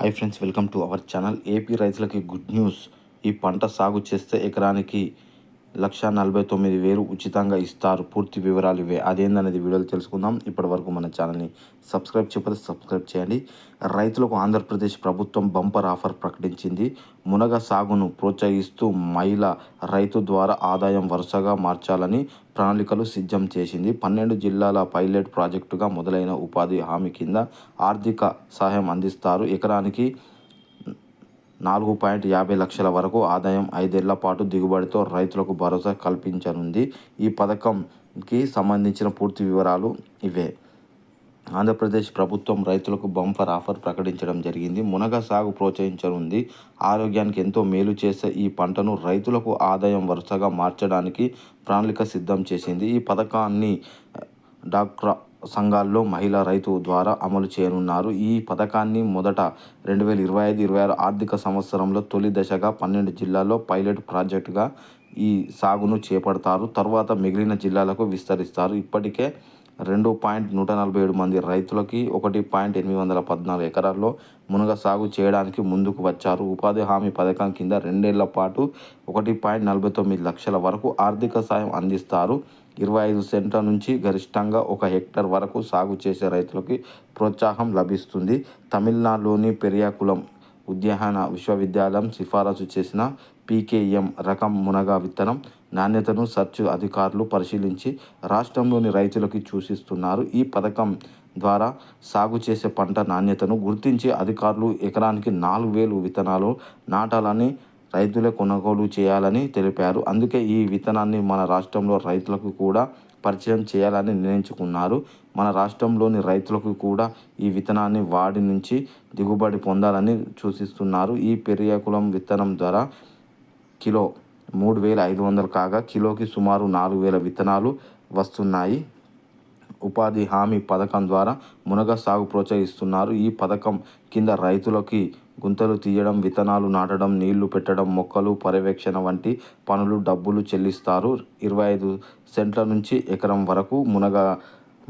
Hi friends welcome to our channel AP రైతులకి good news ఈ పంట సాగు చేస్తే ఎకరానికి లక్ష నలభై తొమ్మిది వేలు ఉచితంగా ఇస్తారు. పూర్తి వివరాలు ఇవే. అదేందనేది వీడియోలు తెలుసుకుందాం. ఇప్పటి వరకు మన ఛానల్ని సబ్స్క్రైబ్ చేయకపోతే సబ్స్క్రైబ్ చేయండి. రైతులకు ఆంధ్రప్రదేశ్ ప్రభుత్వం బంపర్ ఆఫర్ ప్రకటించింది. మునగ సాగును ప్రోత్సహిస్తూ మహిళ రైతు ద్వారా ఆదాయం వరుసగా మార్చాలని ప్రణాళికలు సిద్ధం చేసింది. పన్నెండు జిల్లాల పైలట్ ప్రాజెక్టుగా మొదలైన ఉపాధి హామీ కింద ఆర్థిక సహాయం అందిస్తారు. ఎకరానికి నాలుగు పాయింట్ యాభై లక్షల వరకు ఆదాయం ఐదేళ్ళ పాటు దిగుబడితో రైతులకు భరోసా కల్పించనుంది. ఈ పథకంకి సంబంధించిన పూర్తి వివరాలు ఇవే. ఆంధ్రప్రదేశ్ ప్రభుత్వం రైతులకు బంపర్ ఆఫర్ ప్రకటించడం జరిగింది. మునగ సాగు ప్రోత్సహించనుంది. ఆరోగ్యానికి ఎంతో మేలు చేసే ఈ పంటను రైతులకు ఆదాయం వరుసగా మార్చడానికి ప్రణాళిక సిద్ధం చేసింది. ఈ పథకాన్ని డాక్టర్ సంఘాల్లో మహిళా రైతు ద్వారా అమలు చేయనున్నారు. ఈ పథకాన్ని మొదట రెండు వేల ఇరవై ఐదు ఇరవై ఆరు ఆర్థిక సంవత్సరంలో తొలి దశగా పన్నెండు జిల్లాల్లో పైలట్ ప్రాజెక్టుగా ఈ సాగును చేపడతారు. తర్వాత మిగిలిన జిల్లాలకు విస్తరిస్తారు. ఇప్పటికే రెండు పాయింట్ నూట నలభై ఏడు మంది రైతులకి ఒకటి పాయింట్ ఎనిమిది వందల పద్నాలుగు ఎకరాల్లో మునగ సాగు చేయడానికి ముందుకు వచ్చారు. ఉపాధి హామీ పథకం కింద రెండేళ్ళ పాటు ఒకటి పాయింట్ నలభై తొమ్మిది లక్షల వరకు ఆర్థిక సాయం అందిస్తారు. ఇరవై ఐదు సెంట్ల నుంచి గరిష్టంగా ఒక హెక్టర్ వరకు సాగు చేసే రైతులకి ప్రోత్సాహం లభిస్తుంది. తమిళనాడులోని పెరియాకులం ఉద్యాన విశ్వవిద్యాలయం సిఫారసు చేసిన పీకేఎం రకం మునగ విత్తనం నాణ్యతను సర్చ్ అధికారులు పరిశీలించి రాష్ట్రంలోని రైతులకి సూచిస్తున్నారు. ఈ పథకం ద్వారా సాగు చేసే పంట నాణ్యతను గుర్తించి అధికారులు ఎకరానికి నాలుగు వేలు విత్తనాలు నాటాలని రైతులే కొనుగోలు చేయాలని తెలిపారు. అందుకే ఈ విత్తనాన్ని మన రాష్ట్రంలో రైతులకు కూడా పరిచయం చేయాలని నిర్ణయించుకున్నారు. మన రాష్ట్రంలోని రైతులకు కూడా ఈ విత్తనాన్ని వాడి నుంచి దిగుబడి పొందాలని సూచిస్తున్నారు. ఈ పెరియాకులం విత్తనం ద్వారా కిలో మూడు వేల ఐదు వందలు కాగా కిలోకి సుమారు నాలుగు వేల విత్తనాలు వస్తున్నాయి. ఉపాధి హామీ పథకం ద్వారా మునగ సాగు ప్రోత్సహిస్తున్నారు. ఈ పథకం కింద రైతులకి గుంతలు తీయడం విత్తనాలు నాటడం నీళ్ళు పెట్టడం మొక్కలు పర్యవేక్షణ వంటి పనులు డబ్బులు చెల్లిస్తారు. ఇరవై ఐదు సెంట్ల నుంచి ఎకరం వరకు మునగ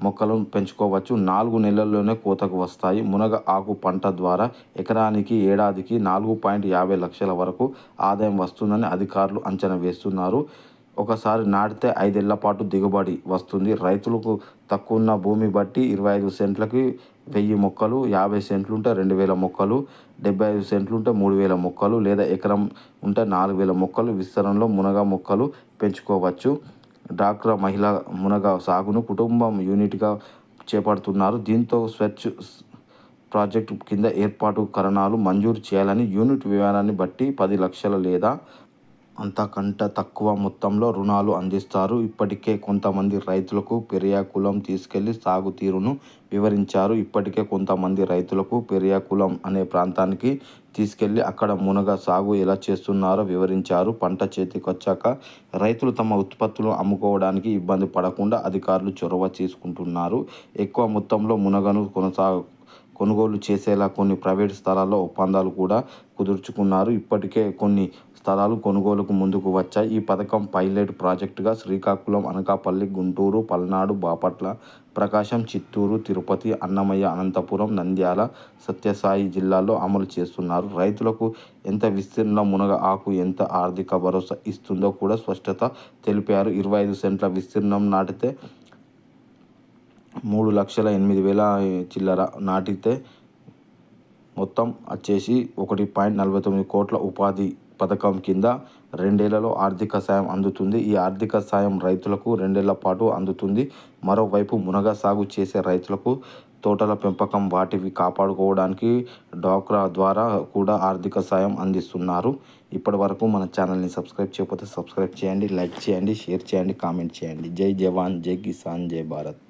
మొక్కలను పెంచుకోవచ్చు. నాలుగు నెలల్లోనే కోతకు వస్తాయి. మునగ ఆకు పంట ద్వారా ఎకరానికి ఏడాదికి నాలుగు పాయింట్ యాభై లక్షల వరకు ఆదాయం వస్తుందని అధికారులు అంచనా వేస్తున్నారు. ఒకసారి నాటితే ఐదేళ్ళ పాటు దిగుబడి వస్తుంది. రైతులకు తక్కువ ఉన్న భూమి బట్టి ఇరవై ఐదు సెంట్లకి వెయ్యి మొక్కలు యాభై సెంట్లు ఉంటే రెండు వేల మొక్కలు డెబ్బై ఐదు సెంట్లు ఉంటే మూడు వేల మొక్కలు లేదా ఎకరం ఉంటే నాలుగు వేల మొక్కలు విస్తరణలో మునగ మొక్కలు పెంచుకోవచ్చు. డాక్రా మహిళ మునగ సాగును కుటుంబం యూనిట్గా చేపడుతున్నారు. దీంతో స్వచ్ఛ ప్రాజెక్టు కింద ఏర్పాటు కరణాలు మంజూరు చేయాలని యూనిట్ వివరాన్ని బట్టి పది లక్షల లేదా అంతకంటే తక్కువ మొత్తంలో రుణాలు అందిస్తారు. ఇప్పటికే కొంతమంది రైతులకు పెరియాకులం తీసుకెళ్ళి సాగు తీరును వివరించారు. ఇప్పటికే కొంతమంది రైతులకు పెరియాకులం అనే ప్రాంతానికి తీసుకెళ్ళి అక్కడ మునగ సాగు ఎలా చేస్తున్నారో వివరించారు. పంట చేతికొచ్చాక రైతులు తమ ఉత్పత్తులు అమ్ముకోవడానికి ఇబ్బంది పడకుండా అధికారులు చొరవ తీసుకుంటున్నారు. ఎక్కువ మొత్తంలో మునగను కొనసాగు కొనుగోలు చేసేలా కొన్ని ప్రైవేట్ స్థలాల్లో ఒప్పందాలు కూడా కుదుర్చుకున్నారు. ఇప్పటికే కొన్ని స్థలాలు కొనుగోలుకు ముందుకు వచ్చాయి. ఈ పథకం పైలట్ ప్రాజెక్టుగా శ్రీకాకుళం అనకాపల్లి గుంటూరు పల్నాడు బాపట్ల ప్రకాశం చిత్తూరు తిరుపతి అన్నమయ్య అనంతపురం నంద్యాల సత్యసాయి జిల్లాల్లో అమలు చేస్తున్నారు. రైతులకు ఎంత విస్తీర్ణ మునగ ఆకు ఎంత ఆర్థిక భరోసా ఇస్తుందో కూడా స్పష్టత తెలిపారు. ఇరవై ఐదు సెంట్ల విస్తీర్ణం నాటితే మూడు లక్షల ఎనిమిది వేల చిల్లర నాటితే మొత్తం వచ్చేసి ఒకటి పాయింట్ నలభై తొమ్మిది కోట్ల ఉపాధి పథకం కింద రెండేళ్ళలో ఆర్థిక సాయం అందుతుంది. ఈ ఆర్థిక సాయం రైతులకు రెండేళ్ళ పాటు అందుతుంది. మరోవైపు మునగ సాగు చేసే రైతులకు తోటల పెంపకం వాటివి కాపాడుకోవడానికి డాక్రా ద్వారా కూడా ఆర్థిక సాయం అందిస్తున్నారు. ఇప్పటి వరకు మన ఛానల్ని సబ్స్క్రైబ్ చేయకపోతే సబ్స్క్రైబ్ చేయండి లైక్ చేయండి షేర్ చేయండి కామెంట్ చేయండి. జై జవాన్ జై కిసాన్ జై భారత్.